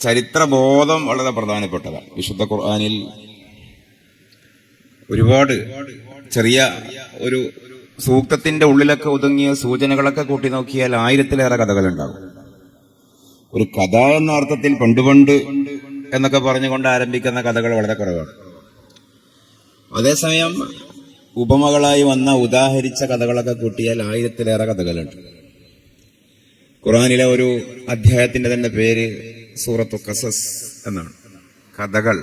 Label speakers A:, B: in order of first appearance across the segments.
A: ചരിത്രബോധം വളരെ പ്രധാനപ്പെട്ടതാണ്. വിശുദ്ധ ഖുർആാനിൽ ഒരുപാട് ചെറിയ ഒരു സൂക്തത്തിന്റെ ഉള്ളിലൊക്കെ ഒതുങ്ങിയ സൂചനകളൊക്കെ കൂട്ടി നോക്കിയാൽ ആയിരത്തിലേറെ കഥകളുണ്ടാകും. ഒരു കഥ എന്ന അർത്ഥത്തിൽ പണ്ട് പണ്ട് എന്നൊക്കെ പറഞ്ഞുകൊണ്ട് ആരംഭിക്കുന്ന കഥകൾ വളരെ കുറവാണ്. അതേസമയം ഉപമകളായി വന്ന ഉദാഹരിച്ച കഥകളൊക്കെ കൂട്ടിയാൽ ആയിരത്തിലേറെ കഥകളുണ്ട്. ഖുറാനിലെ ഒരു അധ്യായത്തിന്റെ തന്നെ പേര് സൂറത്തു കസസ് എന്നാണ്. കഥകൾ.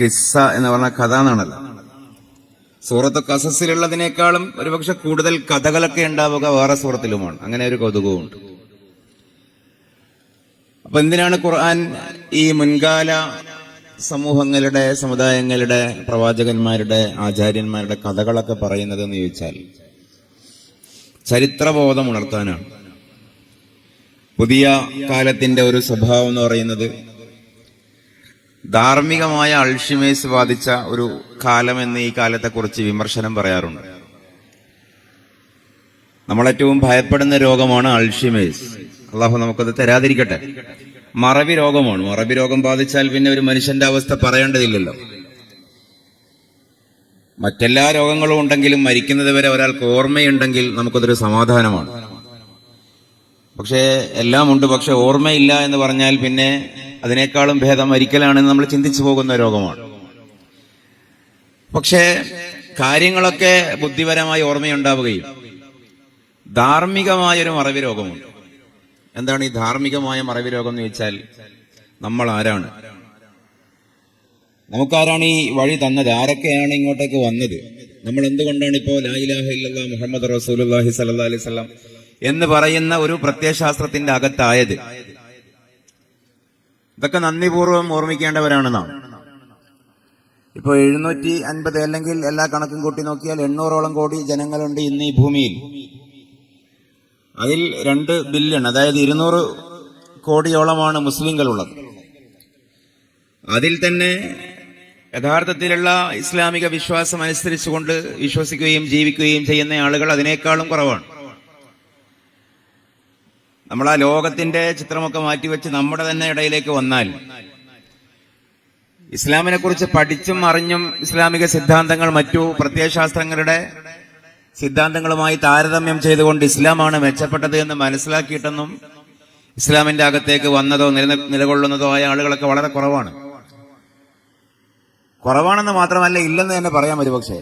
A: കിസ്സ എന്ന് പറഞ്ഞ കഥ എന്നാണല്ലോ. സൂറത്ത് കസസിലുള്ളതിനേക്കാളും ഒരുപക്ഷെ കൂടുതൽ കഥകളൊക്കെ ഉണ്ടാവുക വേറെ സൂറത്തിലുമാണ്. അങ്ങനെ ഒരു കൗതുകവുമുണ്ട്. അപ്പൊ എന്തിനാണ് ഖുർആൻ ഈ മുൻകാല സമൂഹങ്ങളുടെ സമുദായങ്ങളുടെ പ്രവാചകന്മാരുടെ ആചാര്യന്മാരുടെ കഥകളൊക്കെ പറയുന്നത് എന്ന് ചോദിച്ചാൽ ചരിത്രബോധം ഉണർത്താനാണ്. പുതിയ കാലത്തിന്റെ ഒരു സ്വഭാവം എന്ന് പറയുന്നത് ധാർമ്മികമായ അൾഷിമേസ് ബാധിച്ച ഒരു കാലം എന്ന് ഈ കാലത്തെക്കുറിച്ച് വിമർശനം പറയാറുണ്ട്. നമ്മളേറ്റവും ഭയപ്പെടുന്ന രോഗമാണ് അൾഷിമേസ് അള്ളാഹു നമുക്കത് തരാതിരിക്കട്ടെ. മറവി രോഗമാണ്. മറവി രോഗം ബാധിച്ചാൽ പിന്നെ ഒരു മനുഷ്യന്റെ അവസ്ഥ പറയേണ്ടതില്ലല്ലോ. മറ്റെല്ലാ രോഗങ്ങളും ഉണ്ടെങ്കിലും മരിക്കുന്നത് വരെ ഒരാൾക്ക് ഓർമ്മയുണ്ടെങ്കിൽ നമുക്കതൊരു സമാധാനമാണ്. പക്ഷേ എല്ലാം ഉണ്ട് പക്ഷെ ഓർമ്മയില്ല എന്ന് പറഞ്ഞാൽ പിന്നെ അതിനേക്കാളും ഭേദം മരിക്കലാണെന്ന് നമ്മൾ ചിന്തിച്ചു പോകുന്ന രോഗമാണ്. പക്ഷേ കാര്യങ്ങളൊക്കെ ബുദ്ധിപരമായി ഓർമ്മയുണ്ടാവുകയും ധാർമ്മികമായൊരു മറവി രോഗമുണ്ട്. എന്താണ് ഈ ധാർമ്മികമായ മറവി രോഗം എന്ന് ചോദിച്ചാൽ നമ്മൾ ആരാണ് നമുക്കാരാണ് ഈ വഴി തന്നത്. ആരൊക്കെയാണ് ഇങ്ങോട്ടേക്ക് വന്നത്? നമ്മൾ എന്തുകൊണ്ടാണ് ഇപ്പോ ഇലാഹ ഇല്ലല്ലാ മുഹമ്മദ് റസൂലുള്ളാഹി സല്ലല്ലാഹി അലൈഹി വസല്ലം എന്ന് പറയുന്ന ഒരു പ്രത്യയശാസ്ത്രത്തിന്റെ അകത്തായത്. ഇതൊക്കെ നന്ദിപൂർവം ഓർമ്മിക്കേണ്ടവരാണ് നാം. ഇപ്പൊ എഴുന്നൂറ്റി അൻപത് അല്ലെങ്കിൽ എല്ലാ കണക്കും കൂട്ടി നോക്കിയാൽ എണ്ണൂറോളം കോടി ജനങ്ങളുണ്ട് ഇന്ന് ഈ ഭൂമിയിൽ. അതിൽ രണ്ട് ബില്യൺ അതായത് ഇരുന്നൂറ് കോടിയോളമാണ് മുസ്ലിങ്ങളുള്ളത്. അതിൽ തന്നെ യഥാർത്ഥത്തിലുള്ള ഇസ്ലാമിക വിശ്വാസം അനുസരിച്ചുകൊണ്ട് വിശ്വസിക്കുകയും ജീവിക്കുകയും ചെയ്യുന്ന ആളുകൾ അതിനേക്കാളും കുറവാണ്. നമ്മൾ ആ ലോകത്തിന്റെ ചിത്രമൊക്കെ മാറ്റിവെച്ച് നമ്മുടെ തന്നെ ഇടയിലേക്ക് വന്നാൽ ഇസ്ലാമിനെ കുറിച്ച് പഠിച്ചും അറിഞ്ഞും ഇസ്ലാമിക സിദ്ധാന്തങ്ങൾ മറ്റു പ്രത്യയശാസ്ത്രങ്ങളുടെ സിദ്ധാന്തങ്ങളുമായി താരതമ്യം ചെയ്തുകൊണ്ട് ഇസ്ലാമാണ് മെച്ചപ്പെട്ടത് എന്ന് മനസ്സിലാക്കിയിട്ടെന്നും ഇസ്ലാമിന്റെ അകത്തേക്ക് വന്നതോ നില നിലകൊള്ളുന്നതോ ആയ ആളുകളൊക്കെ വളരെ കുറവാണ്. കുറവാണെന്ന് മാത്രമല്ല ഇല്ലെന്ന് തന്നെ പറയാം ഒരുപക്ഷെ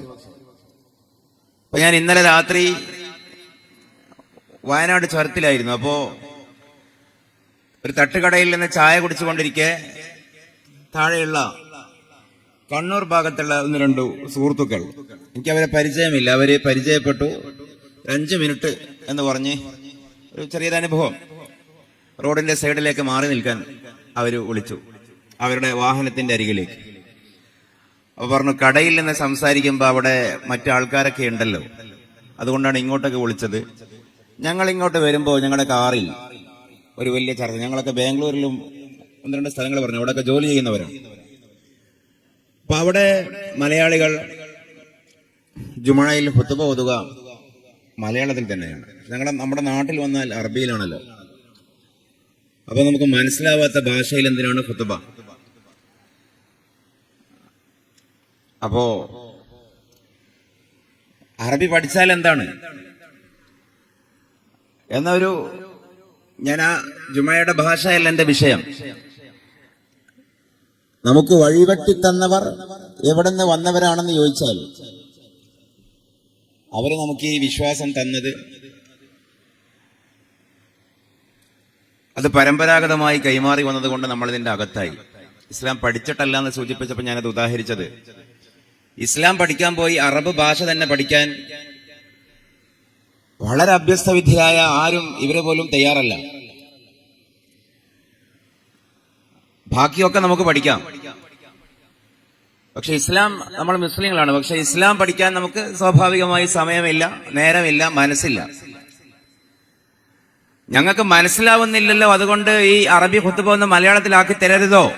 A: അപ്പൊ ഞാൻ ഇന്നലെ രാത്രി വയനാട് ചുരത്തിലായിരുന്നു. അപ്പോ ഒരു തട്ടുകടയിൽ നിന്ന് ചായ കുടിച്ചുകൊണ്ടിരിക്കെ താഴെയുള്ള കണ്ണൂർ ഭാഗത്തുള്ള ഒന്ന് രണ്ടു സുഹൃത്തുക്കൾ. എനിക്ക് അവരെ പരിചയമില്ല. അവർ പരിചയപ്പെട്ടു. അഞ്ചു മിനിറ്റ് എന്ന് പറഞ്ഞ് ഒരു ചെറിയൊരു അനുഭവം. റോഡിന്റെ സൈഡിലേക്ക് മാറി നിൽക്കാൻ അവർ വിളിച്ചു. അവരുടെ വാഹനത്തിന്റെ അരികിലേക്ക്. അപ്പൊ പറഞ്ഞു കടയിൽ നിന്ന് സംസാരിക്കുമ്പോൾ അവിടെ മറ്റു ആൾക്കാരൊക്കെ ഉണ്ടല്ലോ. അതുകൊണ്ടാണ് ഇങ്ങോട്ടൊക്കെ വിളിച്ചത്. ഞങ്ങൾ ഇങ്ങോട്ട് വരുമ്പോൾ ഞങ്ങളുടെ കാറിൽ ഒരു വലിയ ചർച്ച. ഞങ്ങളൊക്കെ ബാംഗ്ലൂരിലും ഒന്ന് രണ്ട് സ്ഥലങ്ങൾ പറഞ്ഞു. അവിടെയൊക്കെ ജോലി ചെയ്യുന്നവരാണ്. അപ്പൊ അവിടെ മലയാളികൾ ജുമഴയിൽ ഹുത്തുബ ഓതുക മലയാളത്തിൽ തന്നെയാണ്. ഞങ്ങളുടെ നമ്മുടെ നാട്ടിൽ വന്നാൽ അറബിയിലാണല്ലോ. അപ്പൊ നമുക്ക് മനസ്സിലാവാത്ത ഭാഷയിൽ എന്തിനാണ് ഹുത്തുബ? അപ്പോ അറബി പഠിച്ചാൽ എന്താണ്? എന്നൊരു ഞാൻ ആ ജുമയുടെ ഭാഷയല്ല എന്റെ വിഷയം. നമുക്ക് വഴിവെട്ടി തന്നവർ എവിടെ നിന്ന് വന്നവരാണെന്ന് ചോദിച്ചാൽ അവർ നമുക്ക് ഈ വിശ്വാസം തന്നത് അത് പരമ്പരാഗതമായി കൈമാറി വന്നതുകൊണ്ട് നമ്മൾ ഇതിന്റെ അകത്തായി. ഇസ്ലാം പഠിച്ചിട്ടല്ല എന്ന് സൂചിപ്പിച്ചപ്പോൾ ഞാനത് ഉദാഹരിച്ചത്. ഇസ്ലാം പഠിക്കാൻ പോയി അറബ് ഭാഷ തന്നെ പഠിക്കാൻ വളരെ അഭ്യസ്തവിദ്യരായ ആരും ഇവരെ പോലും തയ്യാറല്ല. ബാക്കിയൊക്കെ നമുക്ക് പഠിക്കാം. പക്ഷെ ഇസ്ലാം നമ്മൾ മുസ്ലിങ്ങളാണ്. പക്ഷെ ഇസ്ലാം പഠിക്കാൻ നമുക്ക് സ്വാഭാവികമായി സമയമില്ല നേരമില്ല മനസ്സില്ല. ഞങ്ങൾക്ക് മനസ്സിലാവുന്നില്ലല്ലോ അതുകൊണ്ട് ഈ അറബി കുത്തുപ ഒന്ന് മലയാളത്തിലാക്കി തരരുതോ?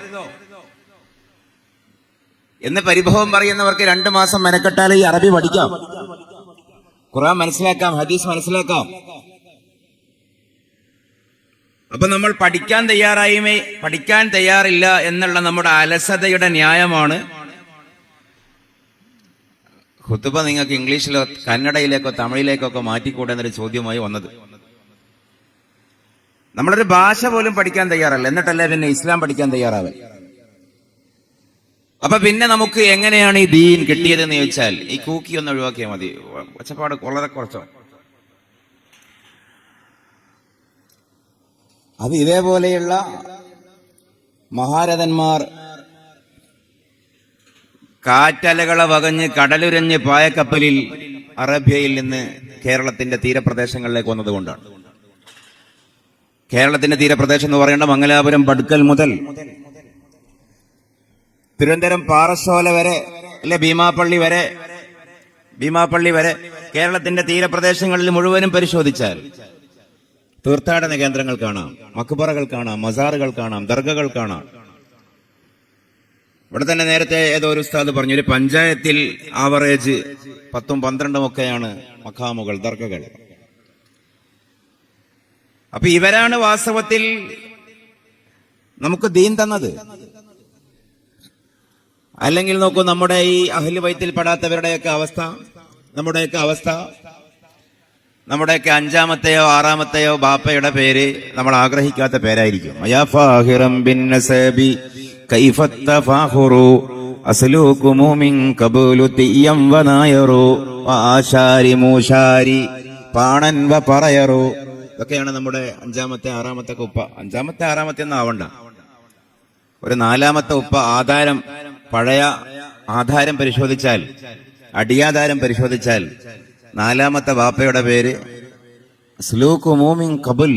A: എന്ന് പരിഭവം പറയുന്നവർക്ക് രണ്ടു മാസം മെനക്കെട്ടാൽ ഈ അറബി പഠിക്കാം. ഖുറാൻ മനസ്സിലാക്കാം ഹദീസ് മനസ്സിലാക്കാം. അപ്പൊ നമ്മൾ പഠിക്കാൻ തയ്യാറായുമേ? പഠിക്കാൻ തയ്യാറില്ല എന്നുള്ള നമ്മുടെ അലസതയുടെ ന്യായമാണ്. ഖുത്തുബ നിങ്ങൾക്ക് ഇംഗ്ലീഷിലോ കന്നഡയിലേക്കോ തമിഴിലേക്കോ ഒക്കെ മാറ്റിക്കൂടെ എന്നൊരു ചോദ്യമായി വന്നത്. നമ്മളൊരു ഭാഷ പോലും പഠിക്കാൻ തയ്യാറല്ല. എന്നിട്ടല്ലേ പിന്നെ ഇസ്ലാം പഠിക്കാൻ തയ്യാറാവൽ അപ്പൊ പിന്നെ നമുക്ക് എങ്ങനെയാണ് ഈ ദീൻ കിട്ടിയതെന്ന് ചോദിച്ചാൽ ഈ കൂക്കി ഒന്ന് ഒഴിവാക്കിയാൽ മതി. ഒച്ചപ്പാട് വളരെ കുറച്ചോ? അത് ഇതേപോലെയുള്ള മഹാരഥന്മാർ കാറ്റലകളെ വകഞ്ഞ് കടലുരഞ്ഞ് പായക്കപ്പലിൽ അറേബ്യയിൽ നിന്ന് കേരളത്തിന്റെ തീരപ്രദേശങ്ങളിലേക്ക് വന്നതുകൊണ്ടാണ്. കേരളത്തിന്റെ തീരപ്രദേശം എന്ന് പറയേണ്ട മംഗലാപുരം ബഡ്കൽ മുതൽ തിരുവനന്തപുരം പാറശോല വരെ അല്ലെ ഭീമാപ്പള്ളി വരെ ഭീമാപ്പള്ളി വരെ കേരളത്തിന്റെ തീരപ്രദേശങ്ങളിൽ മുഴുവനും പരിശോധിച്ചാൽ തീർത്ഥാടന കേന്ദ്രങ്ങൾ കാണാം മക്ബറകൾ കാണാം മസാറുകൾ കാണാം ദർഗകൾ കാണാം. ഇവിടെ തന്നെ നേരത്തെ ഏതോ ഒരു ഉസ്താദ് പറഞ്ഞു ഒരു പഞ്ചായത്തിൽ ആവറേജ് പത്തും പന്ത്രണ്ടും ഒക്കെയാണ് മഖാമുകൾ ദർഗകൾ. അപ്പൊ ഇവരാണ് വാസ്തവത്തിൽ നമുക്ക് ദീൻ തന്നത്. അല്ലെങ്കിൽ നോക്കൂ നമ്മുടെ ഈ അഹ്ലു വൈത്തിൽ പെടാത്തവരുടെയൊക്കെ അവസ്ഥ നമ്മുടെയൊക്കെ അവസ്ഥ. നമ്മുടെയൊക്കെ അഞ്ചാമത്തെയോ ആറാമത്തെയോ ബാപ്പയുടെ പേര് നമ്മൾ ആഗ്രഹിക്കാത്ത പേരായിരിക്കും. പാണൻ വ പറയറു. ഇതൊക്കെയാണ് നമ്മുടെ അഞ്ചാമത്തെ ആറാമത്തെ ഉപ്പ. അഞ്ചാമത്തെ ആറാമത്തെ ഒന്നും ആവണ്ട. ഒരു നാലാമത്തെ ഉപ്പ ആധാരം പഴയ ആധാരം പരിശോധിച്ചാൽ അടിയാധാരം പരിശോധിച്ചാൽ നാലാമത്തെ വാപ്പയുടെ പേര് സ്ലൂക്ക് മൂമിൻ കബുൽ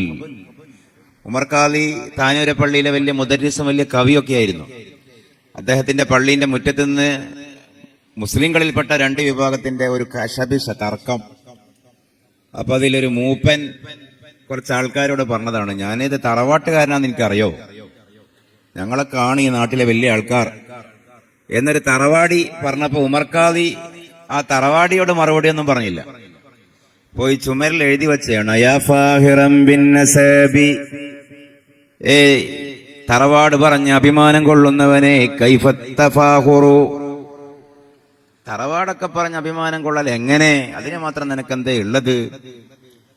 A: ഉമർക്കാലി താനൂര പള്ളിയിലെ വലിയ മുദരിസും വലിയ കവിയൊക്കെ ആയിരുന്നു അദ്ദേഹത്തിന്റെ പള്ളീന്റെ മുറ്റത്ത് നിന്ന് മുസ്ലിങ്ങളിൽപ്പെട്ട രണ്ട് വിഭാഗത്തിന്റെ ഒരു കശപിശ തർക്കം. അപ്പൊ അതിലൊരു മൂപ്പൻ കുറച്ച് ആൾക്കാരോട് പറഞ്ഞതാണ് ഞാനിത് തറവാട്ടുകാരനാന്ന് എനിക്കറിയോ? ഞങ്ങളെ ഈ നാട്ടിലെ വലിയ ആൾക്കാർ. എന്നൊരു തറവാടി പറഞ്ഞപ്പോ ഉമർക്കാദി ആ തറവാടിയോട് മറുപടി ഒന്നും പറഞ്ഞില്ല. പോയി ചുമരിൽ എഴുതി വെച്ചാണ് തറവാട് പറഞ്ഞ് അഭിമാനം കൊള്ളുന്നവനെ കൈഫത്തഫാഹുറു തറവാടൊക്കെ പറഞ്ഞ് അഭിമാനം കൊള്ളൽ എങ്ങനെ? അതിന് മാത്രം നിനക്ക് എന്തേ ഉള്ളത്?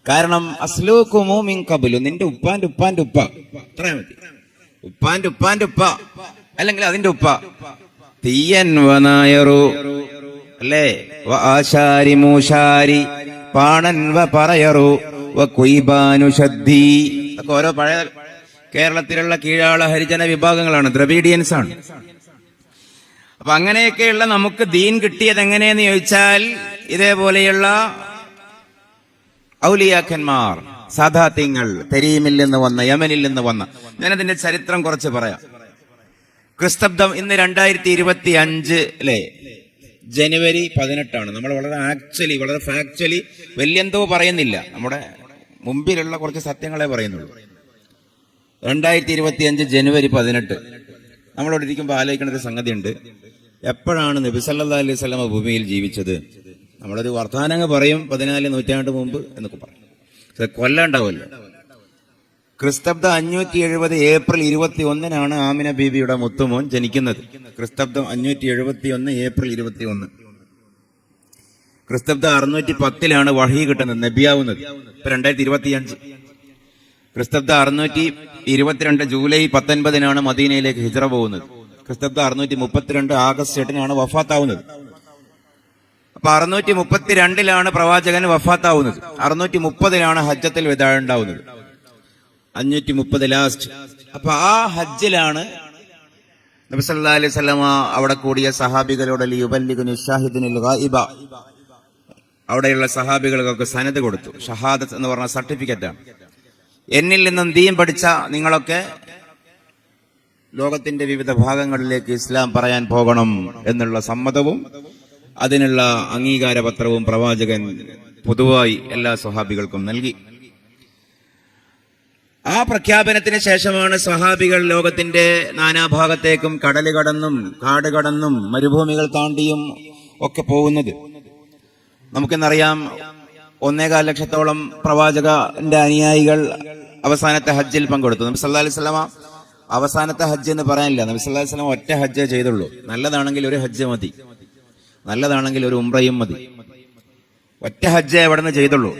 A: കാരണം അസ്ലൂക്കുമോ മിൻ കബുലു നിന്റെ ഉപ്പാന്റെ ഉപ്പാന്റെ ഉപ്പ. ഇത്രയും മതി. ഉപ്പാന്റെ ഉപ്പാന്റെ ഉപ്പ. അല്ലെങ്കിൽ അതിന്റെ ഉപ്പ. തീയൻ വനായറു അല്ലേ? വ ആശാരി മൂശാരി പാണൻ വ പറയറു വ കുയ്ബാനു ശദ്ദി ഒക്കെ ഓരോ പഴയ കേരളത്തിലുള്ള കീഴാള ഹരിജന വിഭാഗങ്ങളാണ് ദ്രവീഡിയൻസ് ആണ്. അപ്പൊ അങ്ങനെയൊക്കെയുള്ള നമുക്ക് ദീൻ കിട്ടിയത് എങ്ങനെയെന്ന് ചോദിച്ചാൽ ഇതേപോലെയുള്ള ഔലിയാക്കന്മാർ സാധാത്യങ്ങൾ തെരീമിൽ നിന്ന് വന്ന യമനിൽ നിന്ന് വന്ന ഞാനതിന്റെ ചരിത്രം കുറച്ച് പറയാം. ക്രിസ്തബ്ദം ഇന്ന് രണ്ടായിരത്തി ഇരുപത്തി അഞ്ച് അല്ലേ ജനുവരി പതിനെട്ടാണ്. നമ്മൾ വളരെ ആക്ച്വലി വളരെ ഫാക്ച്വലി വലിയെന്തോ പറയുന്നില്ല. നമ്മുടെ മുമ്പിലുള്ള കുറച്ച് സത്യങ്ങളെ പറയുന്നുള്ളൂ. രണ്ടായിരത്തി ഇരുപത്തി അഞ്ച് ജനുവരി പതിനെട്ട്. നമ്മളോട് ഇരിക്കുമ്പോൾ ആലോചിക്കേണ്ട ഒരു സംഗതിയുണ്ട്. എപ്പോഴാണ് നബിസല്ലാ അലൈഹി സ്വലമ ഭൂമിയിൽ ജീവിച്ചത്? നമ്മളൊരു വർത്തമാനങ്ങൾ പറയും പതിനാല് നൂറ്റാണ്ട് മുമ്പ് എന്നൊക്കെ പറയും. കൊല്ലം ക്രിസ്തബ്ദം അഞ്ഞൂറ്റി എഴുപത് ഏപ്രിൽ ഇരുപത്തി ഒന്നിനാണ് ആമിന ബീബിയുടെ മുത്തുമോൻ ജനിക്കുന്നത്. ക്രിസ്തബ്ദം അഞ്ഞൂറ്റി എഴുപത്തി ഒന്ന് ഏപ്രിൽ ഇരുപത്തി ഒന്ന് ക്രിസ്തബ്ദ അറുന്നൂറ്റി പത്തിലാണ് വഹി കിട്ടുന്നത് നബിയാവുന്നത്. ഇപ്പൊ രണ്ടായിരത്തി ഇരുപത്തി അഞ്ച് ക്രിസ്തബ്ദം അറുന്നൂറ്റി ഇരുപത്തിരണ്ട് ജൂലൈ പത്തൊൻപതിനാണ് മദീനയിലേക്ക് ഹിജറ പോകുന്നത്. ക്രിസ്തബ്ദ അറുന്നൂറ്റി മുപ്പത്തിരണ്ട് ആഗസ്റ്റ് എട്ടിനാണ് വഫാത്താവുന്നത്. അപ്പൊ അറുന്നൂറ്റി മുപ്പത്തിരണ്ടിലാണ് പ്രവാചകൻ വഫാത്താവുന്നത്. അറുന്നൂറ്റി മുപ്പതിലാണ് ഹജ്ജത്തിൽ വിതാ ഉണ്ടാവുന്നത്. അഞ്ഞൂറ്റി മുപ്പത് ലാസ്റ്റ് അപ്പൊ ആ ഹജ്ജിലാണ് നബി സല്ലാ അലൈഹി വസല്ലമ അവിടെ കൂടിയ സഹാബികളോട് ഗായിബ. അവിടെയുള്ള സഹാബികൾക്കൊക്കെ സനത് കൊടുത്തു. ഷഹാദത്ത് എന്ന് പറഞ്ഞ സർട്ടിഫിക്കറ്റ്. ആണ് എന്നിൽ നിന്നും ദീൻ പഠിച്ച നിങ്ങളൊക്കെ ലോകത്തിന്റെ വിവിധ ഭാഗങ്ങളിലേക്ക് ഇസ്ലാം പറയാൻ പോകണം എന്നുള്ള സമ്മതവും അതിനുള്ള അംഗീകാരപത്രവും പ്രവാചകൻ പൊതുവായി എല്ലാ സ്വഹാബികൾക്കും നൽകി. ആ പ്രഖ്യാപനത്തിന് ശേഷമാണ് സ്വഹാബികൾ ലോകത്തിന്റെ നാനാഭാഗത്തേക്കും കടൽ കടന്നും കാട് കടന്നും മരുഭൂമികൾ താണ്ടിയും ഒക്കെ പോകുന്നത്. നമുക്കെന്നറിയാം ഒന്നേകാൽ ലക്ഷത്തോളം പ്രവാചകന്റെ അനുയായികൾ അവസാനത്തെ ഹജ്ജിൽ പങ്കെടുത്തു. നബി സല്ലാ അലൈഹി സ്വലാമ അവസാനത്തെ ഹജ്ജ് എന്ന് പറയാനില്ല. നബി സല്ലാ അലൈഹി സ്വലാം ഒറ്റ ഹജ്ജേ ചെയ്തുള്ളൂ. നല്ലതാണെങ്കിൽ ഒരു ഹജ്ജ് മതി. നല്ലതാണെങ്കിൽ ഒരു ഉംറയും മതി. ഒറ്റ ഹജ്ജേ അവിടെ നിന്ന് ചെയ്തുള്ളൂ.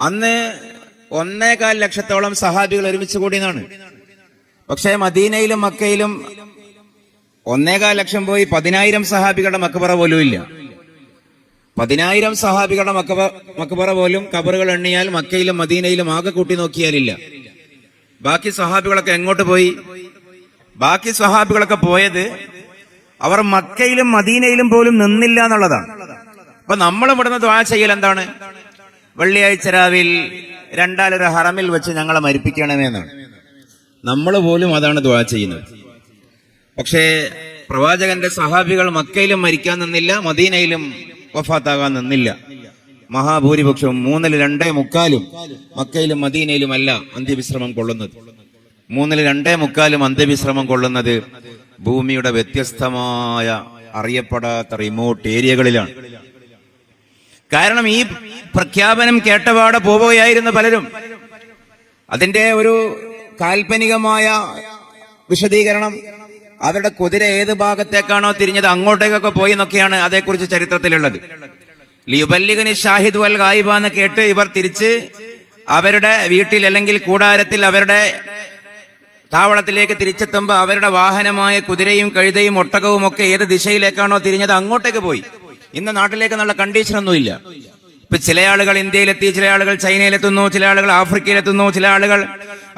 A: അന്ന് ഒന്നേകാൽ ലക്ഷത്തോളം സഹാബികൾ ഒരുമിച്ച് കൂടിയതാണ്. പക്ഷെ മദീനയിലും മക്കയിലും ഒന്നേകാൽ ലക്ഷം പോയി പതിനായിരം സഹാബികളുടെ മക്കബറ പോലും ഇല്ല. പതിനായിരം സഹാബികളുടെ മക്കബ മക്കബറ പോലും കബറുകൾ എണ്ണിയാൽ മക്കയിലും മദീനയിലും ആകെ കൂട്ടി നോക്കിയാലില്ല. ബാക്കി സഹാബികളൊക്കെ എങ്ങോട്ട് പോയി? ബാക്കി സഹാബികളൊക്കെ പോയത് അവർ മക്കയിലും മദീനയിലും പോലും നിന്നില്ല എന്നുള്ളതാണ്. അപ്പൊ നമ്മൾ ഇവിടുന്ന് ദ്വാ ചെയ്യൽ എന്താണ്? വെള്ളിയാഴ്ച രാവിൽ രണ്ടാലൊരു ഹറമിൽ വെച്ച് ഞങ്ങളെ മരിപ്പിക്കണമെന്നാണ് നമ്മൾ പോലും അതാണ് ദ്വാ ചെയ്യുന്നത്. പക്ഷേ പ്രവാചകന്റെ സഹാബികൾ മക്കയിലും മരിക്കാൻ നിന്നില്ല മദീനയിലും വഫാത്താകാൻ നിന്നില്ല. മഹാഭൂരിപക്ഷവും മൂന്നിൽ രണ്ടേ മുക്കാലും മക്കയിലും മദീനയിലും അല്ല അന്ത്യവിശ്രമം കൊള്ളുന്നത്. മൂന്നിൽ രണ്ടേ മുക്കാലും അന്ത്യവിശ്രമം കൊള്ളുന്നത് ഭൂമിയുടെ വ്യത്യസ്തമായ അറിയപ്പെടാത്ത റിമോട്ട് ഏരിയകളിലാണ് കാരണം ഈ പ്രഖ്യാപനം കേട്ടപാടെ പോവുകയായിരുന്നു പലരും. അതിന്റെ ഒരു കാൽപ്പനികമായ വിശദീകരണം അവരുടെ കുതിര ഏത് ഭാഗത്തേക്കാണോ തിരിഞ്ഞത് അങ്ങോട്ടേക്കൊക്കെ പോയി എന്നൊക്കെയാണ് അതേക്കുറിച്ച് ചരിത്രത്തിലുള്ളത്. ലിയുബല്ലിഗനി ഷാഹിദ് വൽ ഗായിബ എന്ന് കേട്ട് ഇവർ തിരിച്ച് അവരുടെ വീട്ടിൽ അല്ലെങ്കിൽ കൂടാരത്തിൽ അവരുടെ താവളത്തിലേക്ക് തിരിച്ചെത്തുമ്പോൾ അവരുടെ വാഹനമായ കുതിരയും കഴുതയും ഒട്ടകവും ഒക്കെ ഏത് ദിശയിലേക്കാണോ തിരിഞ്ഞത് അങ്ങോട്ടേക്ക് പോയി. ഇന്ന് നാട്ടിലേക്ക് നല്ല കണ്ടീഷനൊന്നുമില്ല ഇപ്പൊ ചില ആളുകൾ ഇന്ത്യയിലെത്തി ചില ആളുകൾ ചൈനയിലെത്തുന്നു ചില ആളുകൾ ആഫ്രിക്കയിലെത്തുന്നു ചില ആളുകൾ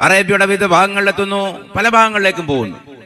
A: അറേബ്യയുടെ വിവിധ ഭാഗങ്ങളിലെത്തുന്നു പല ഭാഗങ്ങളിലേക്കും പോകുന്നു.